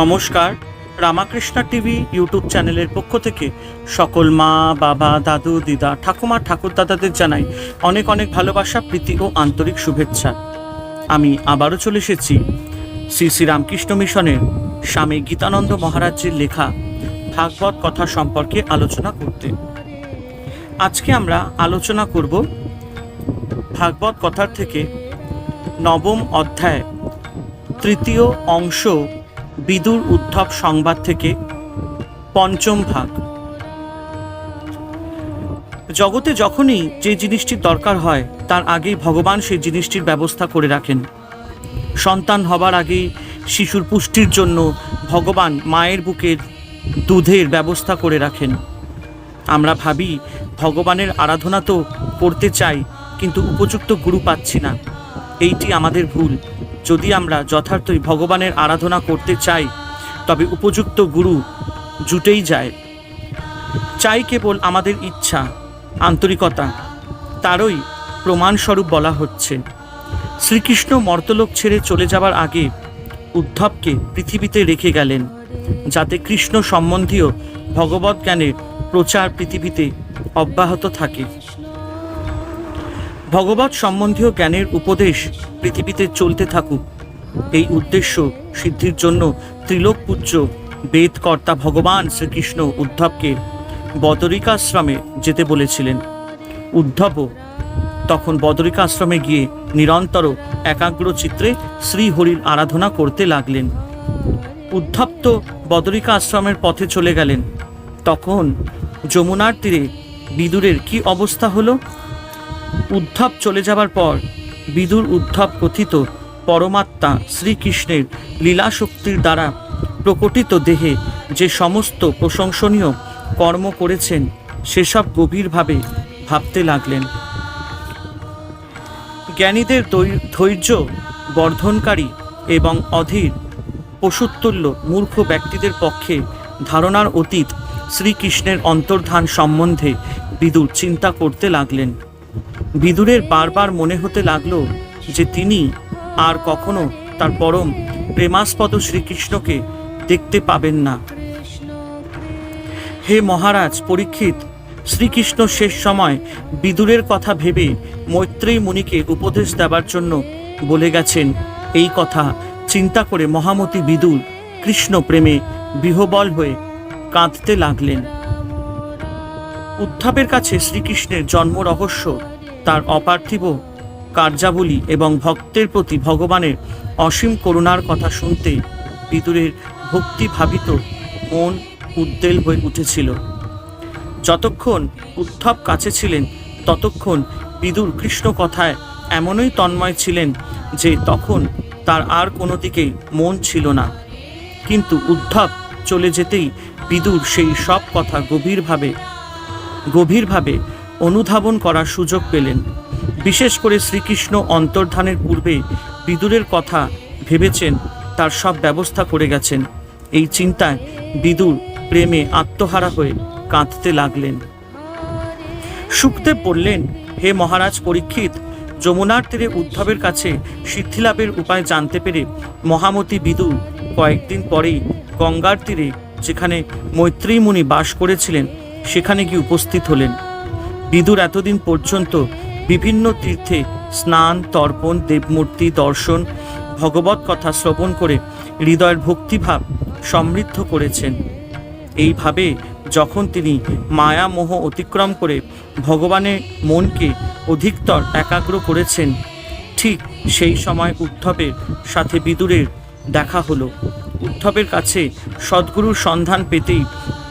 নমস্কার, Ramakrishna TV YouTube চ্যানেলের পক্ষ থেকে সকল মা, বাবা, দাদু, দিদা, ঠাকুমা ঠাকুর দাদাদের জানাই অনেক অনেক ভালোবাসা, প্রীতি ও আন্তরিক শুভেচ্ছা। আমি আবারও চলে এসেছি শ্রী শ্রী রামকৃষ্ণ মিশনের স্বামী গীতানন্দ মহারাজের লেখা ভাগবত কথা সম্পর্কে আলোচনা করতে। আজকে আমরা আলোচনা করব ভাগবত কথার থেকে নবম অধ্যায়, তৃতীয় অংশ বিদুর উদ্ধব সংবাদ থেকে পঞ্চম ভাগ। জগতে যখনই যে জিনিসটির দরকার হয়, তার আগেই ভগবান সেই জিনিসটির ব্যবস্থা করে রাখেন। সন্তান হবার আগেই শিশুর পুষ্টির জন্য ভগবান মায়ের বুকের দুধের ব্যবস্থা করে রাখেন। আমরা ভাবি, ভগবানের আরাধনা তো করতে চাই, কিন্তু উপযুক্ত গুরু পাচ্ছি না। এইটি আমাদের ভুল। যদি আমরা যথার্থই ভগবানের আরাধনা করতে চাই, তবে উপযুক্ত গুরু জুটেই যায়। চাই কেবল আমাদের ইচ্ছা, আন্তরিকতা, তারই প্রমাণস্বরূপ বলা হচ্ছে। শ্রীকৃষ্ণ মর্তলোক ছেড়ে চলে যাবার আগে উদ্ধবকে পৃথিবীতে রেখে গেলেন, যাতে কৃষ্ণ সম্বন্ধীয় ভগবত জ্ঞানের প্রচার পৃথিবীতে অব্যাহত থাকে। ভগবত সম্বন্ধীয় জ্ঞানের উপদেশ পৃথিবীতে চলতে থাকুক। এই উদ্দেশ্য সিদ্ধির জন্য ত্রিলোক পূজ্য বেদকর্তা ভগবান শ্রীকৃষ্ণ উদ্ধবকে বদরিকাশ্রমে যেতে বলেছিলেন। উদ্ধবও তখন বদরিকাশ্রমে গিয়ে নিরন্তর একাগ্র চিত্রে শ্রীহরির আরাধনা করতে লাগলেন। উদ্ধপ্ত বদরিকা আশ্রমের পথে চলে গেলেন। তখন যমুনার তীরে বিদুরের কি অবস্থা হলো? উদ্ধব চলে যাবার পর বিদুর উদ্ধব কথিত পরমাত্মা শ্রীকৃষ্ণের লীলা শক্তির দ্বারা প্রকটিত দেহে যে সমস্ত প্রশংসনীয় কর্ম করেছেন, সেসব গভীরভাবে ভাবতে লাগলেন। জ্ঞানীদের ধৈর্য বর্ধনকারী এবং অধীর পশুতুল্য মূর্খ ব্যক্তিদের পক্ষে ধারণার অতীত শ্রীকৃষ্ণের অন্তর্ধান সম্বন্ধে বিদুর চিন্তা করতে লাগলেন। বিদুরের বারবার মনে হতে লাগল যে তিনি আর কখনো তার পরম প্রেমাস্পদ শ্রীকৃষ্ণকে দেখতে পাবেন না। হে মহারাজ, পরীক্ষিত, শ্রীকৃষ্ণ শেষ সময় বিদুরের কথা ভেবে মৈত্রেয়ী মুনিকে উপদেশ দেবার জন্য বলে গেছেন, এই কথা চিন্তা করে মহামতি বিদুর কৃষ্ণ প্রেমে বিহবল হয়ে কাঁদতে লাগলেন। উদ্ধবের কাছে শ্রীকৃষ্ণের জন্ম রহস্য তার অপার্থিব কার্যাবলী এবং ভক্তের প্রতি ভগবানের অসীম করুণার কথা শুনতে বিদুরের ভক্তিভাবিত মন উদ্বেল হয়ে উঠেছিল। যতক্ষণ উদ্ধব কাছে ছিলেন, ততক্ষণ বিদুর কৃষ্ণ কথায় এমনই তন্ময় ছিলেন যে তখন তার আর কোনো দিকেই মন ছিল না। কিন্তু উদ্ধব চলে যেতেই বিদুর সেই সব কথা গভীরভাবে গভীরভাবে অনুধাবন করার সুযোগ পেলেন। বিশেষ করে শ্রীকৃষ্ণ অন্তর্ধানের পূর্বে বিদুরের কথা ভেবেছেন, তার সব ব্যবস্থা করে গেছেন। এই চিন্তায় বিদুর প্রেমে আত্মহারা হয়ে কাঁদতে লাগলেন। সুখদেব বললেন, হে মহারাজ পরীক্ষিত, যমুনার তীরে উদ্ধবের কাছে সিদ্ধিলাভের উপায় জানতে পেরে মহামতি বিদুর কয়েকদিন পরেই গঙ্গার তীরে, যেখানে মৈত্রী মুনি বাস করেছিলেন, সেখানে গিয়ে উপস্থিত হলেন। বিদুর এতদিন পর্যন্ত বিভিন্ন তীর্থে স্নান, তর্পণ, দেবমূর্তি, দর্শন, ভগবত কথা শ্রবণ করে হৃদয়ের ভক্তিভাব সমৃদ্ধ করেছেন। এইভাবে যখন তিনি মায়া মোহ অতিক্রম করে ভগবানের মনকে অধিকতর একাগ্র করেছেন, ঠিক সেই সময় উদ্ধবের সাথে বিদুরের দেখা হলো। উদ্ধবের কাছে সদ্গুরুর সন্ধান পেতেই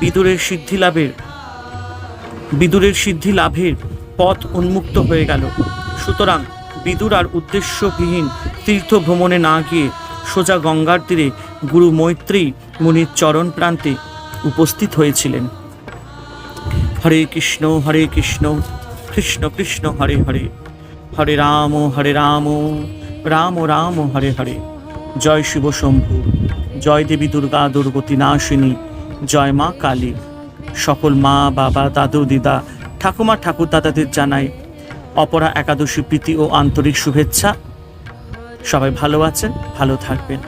বিদুরের সিদ্ধি লাভের বিদুরের সিদ্ধি লাভের পথ উন্মুক্ত হয়ে গেল। সুতরাং বিদুর আর উদ্দেশ্যবিহীন তীর্থ ভ্রমণে না গিয়ে সোজা গঙ্গার তীরে গুরু মৈত্রী মুনির চরণ প্রান্তে উপস্থিত হয়েছিলেন। হরে কৃষ্ণ হরে কৃষ্ণ কৃষ্ণ কৃষ্ণ, হরে হরে। হরে রাম হরে রাম রাম রাম, হরে হরে। জয় শিব শম্ভু, জয় দেবী দুর্গা দুর্গতি নাশিনী জয় মা কালী। সকল মা, বাবা, দাদু, দিদা, ঠাকুমা ঠাকুর দাদাদের জানাই অপরা একাদশী প্রীতি ও আন্তরিক শুভেচ্ছা। সবাই ভালো আছেন, ভালো থাকবেন।